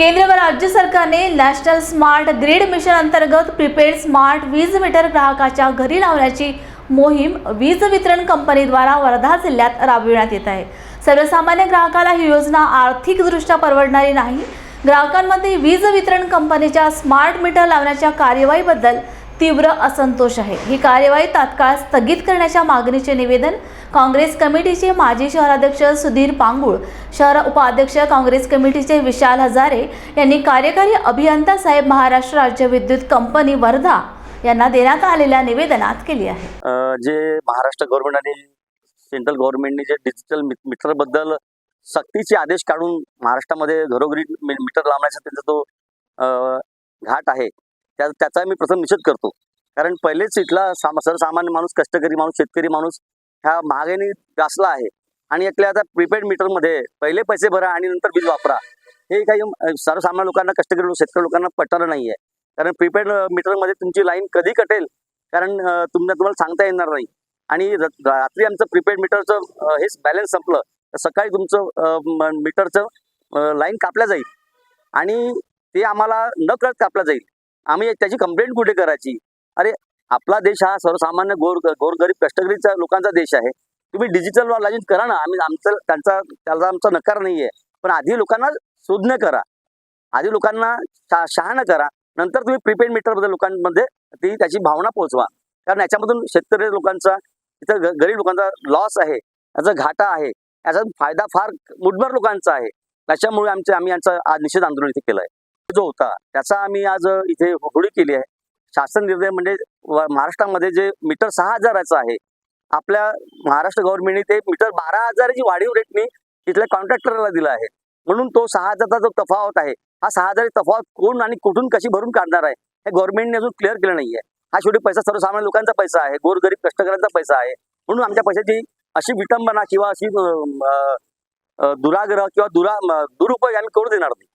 केंद्र व राज्य सरकारने नॅशनल स्मार्ट ग्रीड मिशन अंतर्गत प्रीपेड स्मार्ट वीज मीटर ग्राहकाच्या घरी लावण्याची मोहीम वीज वितरण कंपनीद्वारा वर्धा जिल्ह्यात राबविण्यात येत आहे. सर्वसामान्य ग्राहकाला ही योजना आर्थिकदृष्ट्या परवडणारी नाही. ग्राहकांमध्ये वीज वितरण कंपनीच्या स्मार्ट मीटर लावण्याच्या कार्यवाहीबद्दल तीव्र असंतोष आहे. ही कार्यवाही तात्काळ स्थगित करण्याच्या मागणीचे निवेदन काँग्रेस कमिटीचे माजी शहराध्यक्ष सुधीर पांगुळ शहर उपाध्यक्ष काँग्रेस कमिटीचे विशाल हजारे यांनी कार्यकारी अभियंता साहेब महाराष्ट्र राज्य विद्युत कंपनी वर्धा यांना देण्यात आलेल्या निवेदनात केली आहे. जे महाराष्ट्र गव्हर्नमेंट आणि सेंट्रल गव्हर्नमेंटने जे डिजिटल मीटरबद्दल सक्तीचे आदेश काढून महाराष्ट्रामध्ये घरोघरी मीटर लावण्याचा त्यांचा जो घाट आहे. त्या त्याचा मी प्रथम निषेध करतो. कारण पहिलेच इथला साम सर्वसामान्य माणूस कष्टकरी माणूस शेतकरी माणूस ह्या महागाईने ग्रासला आहे. आणि यातल्या आता प्रीपेड मीटरमध्ये पहिले पैसे भरा आणि नंतर बिल वापरा. हे काही सर्वसामान्य लोकांना कष्टकरी लोक शेतकरी लोकांना पटणार नाही आहे कारण प्रीपेड मीटरमध्ये तुमची लाईन कधी कटेल? कारण तुम्हाला तुम्हाला सांगता येणार नाही. आणि रात्री आमचं प्रीपेड मीटरचं हेच बॅलन्स संपलं. तर सकाळी तुमचं मीटरचं लाईन कापल्या जाईल. आणि ते आम्हाला न कळत कापला जाईल. आम्ही त्याची कंप्लेंट कुठे करायची? अरे आपला देश हा सर्वसामान्य गोर गोरगरीब कष्टगरीचा लोकांचा देश आहे. तुम्ही डिजिटल लॉजिन करा ना. आम्ही आमचं त्यांचा त्याला आमचा नकार नाही आहे पण आधी लोकांना सुज्ञ करा. आधी लोकांना शा शहाणं करा. नंतर तुम्ही प्रीपेड मीटरबद्दल लोकांमध्ये ती त्याची भावना पोहोचवा. कारण याच्यामधून शेतकरी लोकांचा इथं गरीब लोकांचा लॉस आहे. याचा घाटा आहे. याचा फायदा फार मुठभर लोकांचा आहे. त्याच्यामुळे आमचे आम्ही यांचा आज निषेध आंदोलन इथे केलं आहे जो होता त्याचा आम्ही आज इथे होळी केली आहे. शासन निर्णय म्हणजे महाराष्ट्रामध्ये जे मीटर सहा हजाराचं आहे आपल्या महाराष्ट्र गव्हर्नमेंटने ते मीटर बारा हजाराची वाढीव रेटने तिथल्या कॉन्ट्रॅक्टरला दिला आहे. म्हणून तो सहा हजारचा जो तफावत आहे हा सहा हजार तफावत कोण आणि कुठून कशी भरून काढणार आहे हे गव्हर्नमेंटने अजून क्लिअर केलं नाही आहे हा शेवटी पैसा सर्वसामान्य लोकांचा पैसा आहे गोरगरीब कष्टकऱ्यांचा पैसा आहे. म्हणून आमच्या पैशाची अशी विटंबना किंवा अशी दुराग्रह किंवा दुरा दुरुपयोग आम्ही करू देणार नाही.